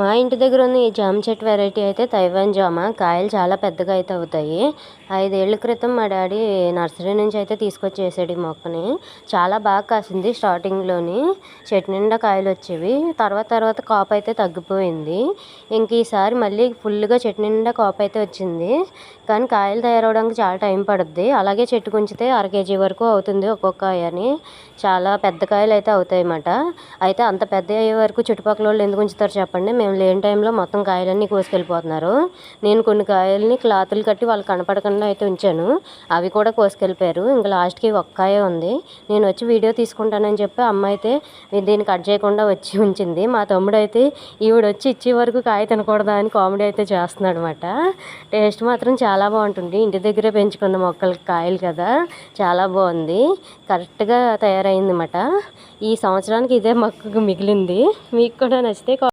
మా ఇంటి దగ్గర ఉన్న ఈ జామ చెట్టు వెరైటీ అయితే తైవాన్ జామ. కాయలు చాలా పెద్దగా అయితే అవుతాయి. ఐదేళ్ళ క్రితం మా డాడీ నర్సరీ నుంచి అయితే తీసుకొచ్చేసాడు ఈ మొక్కని. చాలా బాగా కాసింది స్టార్టింగ్లోని చెట్టు నిండా కాయలు వచ్చేవి. తర్వాత తర్వాత కాపు అయితే తగ్గిపోయింది. ఇంక ఈసారి మళ్ళీ ఫుల్గా చెట్టు నిండా కాపు అయితే వచ్చింది. కానీ కాయలు తయారవడానికి చాలా టైం పడుద్ది. అలాగే చెట్టు ఉంచితే అర కేజీ వరకు అవుతుంది ఒక్కొక్క కాయని. చాలా పెద్ద కాయలు అయితే అవుతాయి అన్నమాట అయితే అంత పెద్ద అయ్యే వరకు చుట్టుపక్కల వాళ్ళు ఎందుకు ఉంచుతారు చెప్పండి. మేము లేని టైంలో మొత్తం కాయలన్నీ కోసుకెళ్ళిపోతున్నారు. నేను కొన్ని కాయల్ని క్లాతులు కట్టి వాళ్ళు కనపడకుండా అయితే ఉంచాను. అవి కూడా కోసుకెళ్ళిపోయారు. ఇంకా లాస్ట్కి ఒక్క కాయ ఉంది. నేను వచ్చి వీడియో తీసుకుంటానని చెప్పి అమ్మ అయితే దీన్ని కట్ చేయకుండా వచ్చి ఉంచింది. మా తమ్ముడు అయితే ఈవిడ వచ్చి ఇచ్చే వరకు కాయ తినకూడదా అని కామెడీ అయితే చేస్తున్నాడు అనమాట టేస్ట్ మాత్రం చాలా బాగుంటుంది. ఇంటి దగ్గరే పెంచుకున్న మొక్కలకి కాయలు కదా. చాలా బాగుంది. కరెక్ట్గా తయారైంది అన్నమాట ఈ సంవత్సరానికి ఇదే మొక్కకు మిగిలింది. మీకు కూడా నచ్చితే